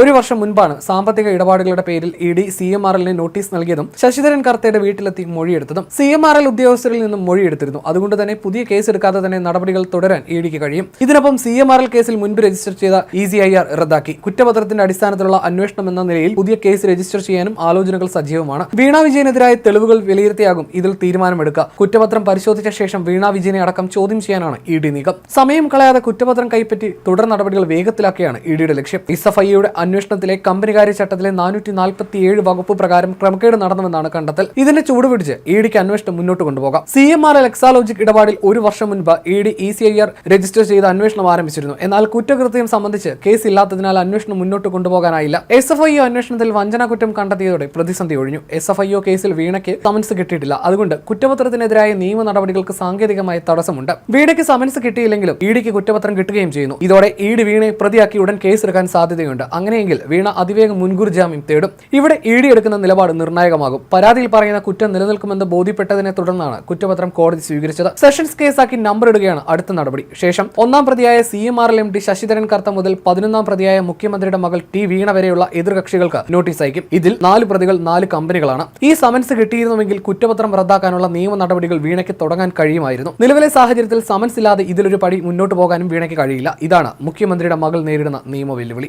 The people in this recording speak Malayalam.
ഒരു വർഷം മുൻപാണ് സാമ്പത്തിക ഇടപാടുകളുടെ പേരിൽ E D C M R എല്ലിന് നോട്ടീസ് നൽകിയതും ശശിധരൻ കർത്തയുടെ വീട്ടിലെത്തി മൊഴിയെടുത്തതും സി എം ആർ എൽ ഉദ്യോഗസ്ഥരിൽ നിന്നും മൊഴിയെടുത്തിരുന്നു. അതുകൊണ്ട് തന്നെ പുതിയ കേസ് എടുക്കാതെ തന്നെ നടപടികൾ തുടരാൻ ഇ ഡിക്ക് കഴിയും. ഇതിനൊപ്പം സി എം ആർ എൽ കേസിൽ മുൻപ് രജിസ്റ്റർ ചെയ്ത ഇ സി ഐ ആർ റദ്ദാക്കി. കുറ്റപത്രത്തിന്റെ അടിസ്ഥാനത്തിലുള്ള അന്വേഷണം എന്ന നിലയിൽ പുതിയ കേസ് രജിസ്റ്റർ ചെയ്യാനും ആലോചനകൾ സജീവമാണ്. വീണ വിജയനെതിരായ തെളിവുകൾ വിലയിരുത്തിയാകും ഇതിൽ തീരുമാനമെടുക്കുക. കുറ്റപത്രം പരിശോധിച്ച ശേഷം വീണ വിജയനെ അടക്കം ചോദ്യം ചെയ്യാനാണ് ഇ ഡി നീക്കം. സമയം കളയാതെ കുറ്റപത്രം കൈപ്പറ്റി തുടർ നടപടികൾ വേഗത്തിലാക്കിയാണ് ഇ ഡിയുടെ ലക്ഷ്യം. എസ് ഐയുടെ അന്വേഷണത്തിലെ കമ്പനികാര്യ ചട്ടത്തിലെ നാനൂറ്റി നാൽപ്പത്തി ഏഴ് വകുപ്പ് പ്രകാരം ക്രമക്കേട് നടന്നുവെന്നാണ് കണ്ടെത്തൽ. ഇതിന്റെ ചൂടുപിടിച്ച് ഇ ഡിക്ക് അന്വേഷണം മുന്നോട്ട് കൊണ്ടുപോകാം. സി എം ആർ എക്സാലോജിക് ഇടപാടിൽ ഒരു വർഷം മുൻപ് E D E C I R register ചെയ്ത് അന്വേഷണം ആരംഭിച്ചിരുന്നു. എന്നാൽ കുറ്റകൃത്യം സംബന്ധിച്ച് കേസ് ഇല്ലാത്തതിനാൽ അന്വേഷണം മുന്നോട്ട് കൊണ്ടുപോകാനായില്ല. എസ് എഫ് ഐ അന്വേഷണത്തിൽ വഞ്ചന കുറ്റം കണ്ടെത്തിയതോടെ പ്രതിസന്ധി ഒഴിഞ്ഞു. എസ് എഫ് ഐ ഒ കേസിൽ വീണയ്ക്ക് സമൻസ് കിട്ടിയിട്ടില്ല. അതുകൊണ്ട് കുറ്റപത്രത്തിനെതിരായ നിയമ നടപടികൾക്ക് സാങ്കേതികമായ തടസ്സമുണ്ട്. വീണയ്ക്ക് സമൻസ് കിട്ടിയില്ലെങ്കിലും ഇ ഡിക്ക് കുറ്റപത്രം കിട്ടുകയും ചെയ്യുന്നു. ഇതോടെ ഇ ഡി വീണയെ പ്രതിയാക്കി ഉടൻ കേസെടുക്കാൻ സാധ്യതയുണ്ട്. അങ്ങനെയെങ്കിൽ വീണ അതിവേഗം മുൻകൂർ ജാമ്യം തേടും. ഇവിടെ ഇ എടുക്കുന്ന നിലപാട് നിർണായകമാകും. പരാതിയിൽ പറയുന്ന കുറ്റം നിലനിൽക്കുമെന്ന് ബോധ്യപ്പെട്ടതിനെ തുടർന്നാണ് കുറ്റപത്രം കോടതി സ്വീകരിച്ചത്. സെഷൻസ് കേസാക്കി നമ്പർ ഇടുകയാണ് അടുത്ത നടപടി. ശേഷം ഒന്നാം പ്രതിയായ C M R L M D Sasidharan Kartha മുതൽ പതിനൊന്നാം പ്രതിയായ മുഖ്യമന്ത്രിയുടെ മകൾ ടി വീണ വരെയുള്ള എതിർകക്ഷികൾക്ക് നോട്ടീസ് അയക്കും. ഇതിൽ നാല് പ്രതികൾ നാല് കമ്പനികളാണ്. ഈ സമൻസ് കിട്ടിയിരുന്നുവെങ്കിൽ കുറ്റപത്രം റദ്ദാക്കാനുള്ള നിയമ നടപടികൾ വീണയ്ക്ക് തുടങ്ങാൻ കഴിയുമായിരുന്നു. നിലവിലെ സാഹചര്യത്തിൽ സമൻസ് ഇല്ലാതെ ഇതിലൊരു പടി മുന്നോട്ട് പോകാനും വീണയ്ക്ക് കഴിയില്ല. ഇതാണ് മുഖ്യമന്ത്രിയുടെ മകൾ നേരിടുന്ന നിയമ വെല്ലുവിളി.